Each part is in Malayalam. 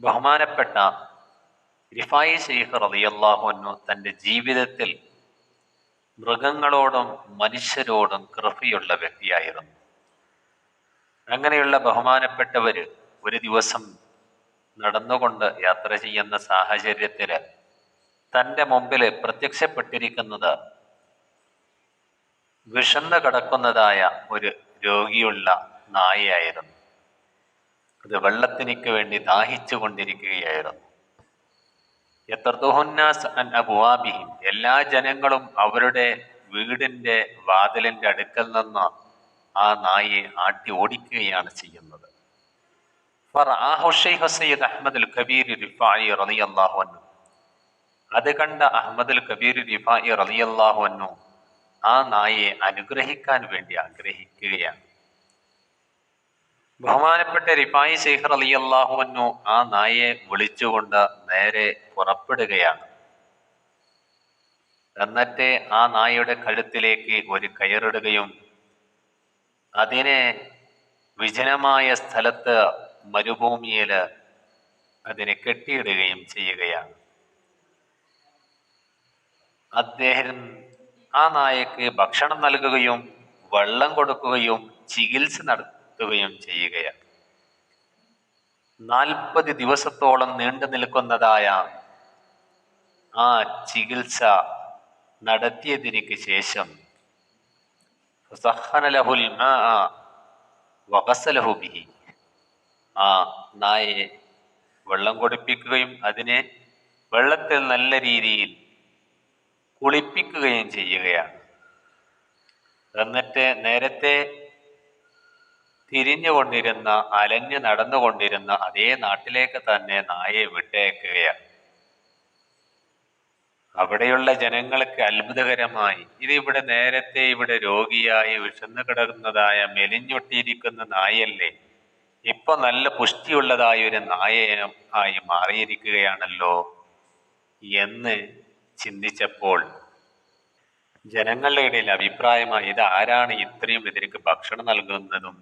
ബഹുമാനപ്പെട്ട റിഫായി ഷെയ്ഖ് റളിയല്ലാഹു തന്റെ ജീവിതത്തിൽ മൃഗങ്ങളോടും മനുഷ്യരോടും കൃപയുള്ള വ്യക്തിയായിരുന്നു. അങ്ങനെയുള്ള ബഹുമാനപ്പെട്ടവർ ഒരു ദിവസം നടന്നുകൊണ്ട് യാത്ര ചെയ്യുന്ന സാഹചര്യത്തിൽ തന്റെ മുമ്പിൽ പ്രത്യക്ഷപ്പെട്ടിരിക്കുന്നത് വിഷന്ന് കിടക്കുന്നതായ ഒരു രോഗിയുള്ള നായയായിരുന്നു. അത് വെള്ളത്തിനിക്ക് വേണ്ടി ദാഹിച്ചു കൊണ്ടിരിക്കുകയായിരുന്നു. എത്രത്തോഹന്നാസ് അൻ എല്ലാ ജനങ്ങളും അവരുടെ വീടിന്റെ വാതിലിന്റെ അടുക്കൽ നിന്ന് ആ നായെ ആട്ടി ഓടിക്കുകയാണ് ചെയ്യുന്നത്. സയ്യിദ് അഹമ്മദ് കബീർ റിഫായി റളിയല്ലാഹു അത് കണ്ട അഹമ്മദ് കബീർ റിഫായി റളിയല്ലാഹു ആ നായെ അനുഗ്രഹിക്കാൻ വേണ്ടി ആഗ്രഹിക്കുകയാണ്. ബഹുമാനപ്പെട്ട റിഫായി ശേഖർ അലി അള്ളാഹുവന്നു ആ നായെ വിളിച്ചുകൊണ്ട് നേരെ പുറപ്പെടുകയാണ്. എന്നിട്ട് ആ നായയുടെ കഴുത്തിലേക്ക് ഒരു കയറിടുകയും അതിനെ വിജനമായ സ്ഥലത്ത് മരുഭൂമിയിൽ അതിനെ കെട്ടിയിടുകയും ചെയ്യുകയാണ്. അദ്ദേഹം ആ നായക്ക് ഭക്ഷണം നൽകുകയും വെള്ളം കൊടുക്കുകയും ചികിത്സ നടത്തുകയും ചെയ്യുകയാണ്. നാൽപ്പത് ദിവസത്തോളം നീണ്ടു നിൽക്കുന്നതായ ആ ചികിത്സ നടത്തിയതിനു ശേഷം സഹനലഹുൽ വകസലഹു ബിഹി. ആ നായെ വെള്ളം കുടിപ്പിക്കുകയും അതിനെ വെള്ളത്തിൽ നല്ല രീതിയിൽ കുളിപ്പിക്കുകയും ചെയ്യുകയാണ്. എന്നിട്ട് നേരത്തെ തിരിഞ്ഞുകൊണ്ടിരുന്ന അലഞ്ഞു നടന്നുകൊണ്ടിരുന്ന അതേ നാട്ടിലേക്ക് തന്നെ നായെ വിട്ടേക്കുകയാണ്. അവിടെയുള്ള ജനങ്ങൾക്ക് അത്ഭുതകരമായി. ഇത് ഇവിടെ നേരത്തെ ഇവിടെ രോഗിയായി വിഷന്നു കിടക്കുന്നതായ മെലിഞ്ഞൊട്ടിയിരിക്കുന്ന നായല്ലേ ഇപ്പൊ നല്ല പുഷ്ടിയുള്ളതായ ഒരു നായ ആയി മാറിയിരിക്കുകയാണല്ലോ എന്ന് ചിന്തിച്ചപ്പോൾ ജനങ്ങളുടെ ഇടയിൽ അഭിപ്രായമായി ഇത് ആരാണ് ഇത്രയും ഇതിലേക്ക് ഭക്ഷണം നൽകുന്നതും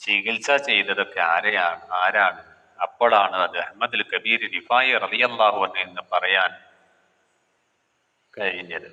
ചികിത്സ ചെയ്തതൊക്കെ ആരെയാണ് ആരാണ്? അപ്പോഴാണ് അത് അഹമ്മദ് കബീർ റിഫായി റളിയല്ലാഹു അൻഹു എന്ന് പറയാൻ കഴിഞ്ഞത്.